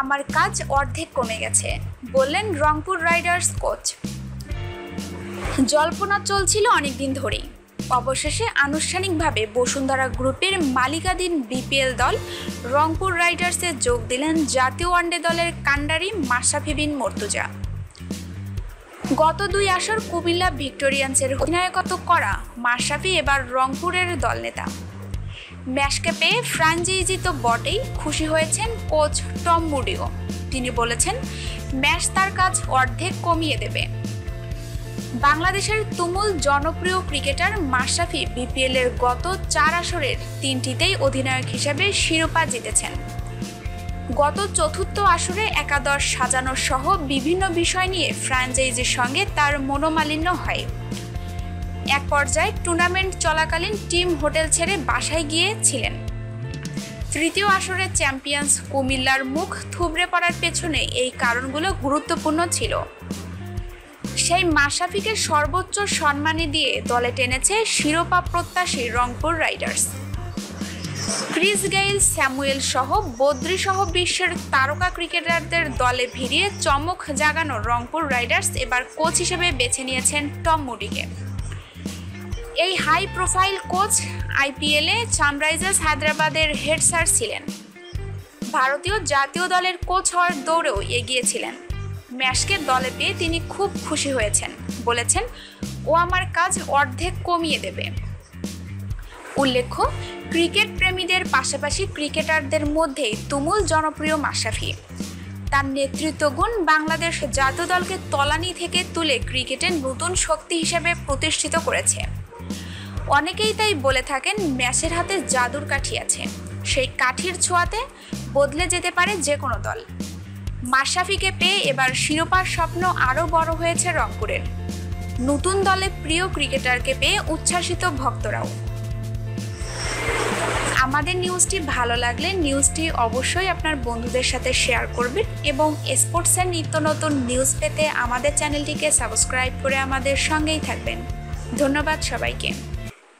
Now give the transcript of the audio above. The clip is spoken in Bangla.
আমার কাজ অর্ধেক কমে গেছে? বললেন রংপুর রাইডার্স কোচ। জল্পনা চলছিল অনেকদিন ধরেই। অবশেষে আনুষ্ঠানিকভাবে বসুন্ধরা গ্রুপের মালিকাধীন বিপিএল দল রংপুর রাইডার্সে যোগ দিলেন জাতীয় ওয়ানডে দলের কান্ডারি মাশরাফি বিন মর্তুজা। গত দুই আসর কুমিল্লা ভিক্টোরিয়ান্সের অধিনায়কত্ব করা মাশরাফি এবার রংপুরের দলনেতা ম্যাচকে পেয়ে ফ্রাঞ্চাইজি তো বটেই, খুশি হয়েছেন কোচ টম মুডিও। তিনি বলেছেন ম্যাচ তার কাজ অর্ধেক কমিয়ে দেবে। বাংলাদেশের তুমুল জনপ্রিয় ক্রিকেটার মাশরাফি বিপিএল এর গত চার আসরের তিনটিতেই অধিনায়ক হিসেবে শিরোপা জিতেছেন। গত চতুর্থ আসরে একাদশ সাজানো সহ বিভিন্ন বিষয় নিয়ে ফ্র্যাঞ্চাইজির সঙ্গে তার মনোমালিন্য হয়। এক পর্যায়ে টুর্নামেন্ট চলাকালীন টিম হোটেল ছেড়ে বাসায় গিয়েছিলেন। তৃতীয় আসরের চ্যাম্পিয়ন্স কুমিল্লার মুখ থুবড়ে পড়ার পেছনে এই কারণগুলো গুরুত্বপূর্ণ ছিল। সেই মাশরাফিকে সর্বোচ্চ সম্মানী দিয়ে দলে টেনেছে শিরোপা প্রত্যাশী Rangpur riders. Chris Gayle, Samuel সহ বদ্রি সহ বিশ্বের তারকা ক্রিকেটারদের দলে ভিড়িয়ে চমক জাগানো রংপুর রাইডার্স এবার কোচ হিসেবে বেছে নিয়েছেন টম মুডিকে। এই হাই প্রোফাইল কোচ আইপিএলে সানরাইজার্স হায়দ্রাবাদের হেড স্যার ছিলেন। ভারতীয় জাতীয় দলের কোচ হওয়ার দৌড়েও এগিয়েছিলেন ম্যাচকে দলে পেয়ে তিনি খুব খুশি হয়েছেন, বলেছেন, ও আমার কাজ অর্ধেক কমিয়ে দেবে। উল্লেখ্য, ক্রিকেট প্রেমীদের পাশাপাশি ক্রিকেটারদের মধ্যেই তুমুল জনপ্রিয় মাশরাফি। তার নেতৃত্বগুণ বাংলাদেশ জাতীয় দলকে তলানি থেকে তুলে ক্রিকেটের নতুন শক্তি হিসেবে প্রতিষ্ঠিত করেছে। অনেকেই তাই বলে থাকেন ম্যাচের হাতে জাদুর কাঠি আছে। সেই কাঠির ছোঁয়াতে বদলে যেতে পারে যে কোনো দল। মাশরাফিকে পেয়ে এবার শিরোপার স্বপ্ন আরও বড় হয়েছে রংপুরের। নতুন দলে প্রিয় ক্রিকেটারকে পেয়ে উচ্ছ্বাসিত ভক্তরাও। আমাদের নিউজটি ভালো লাগলে নিউজটি অবশ্যই আপনার বন্ধুদের সাথে শেয়ার করবেন এবং স্পোর্টসের নিত্য নতুন নিউজ পেতে আমাদের চ্যানেলটিকে সাবস্ক্রাইব করে আমাদের সঙ্গেই থাকবেন। ধন্যবাদ সবাইকে।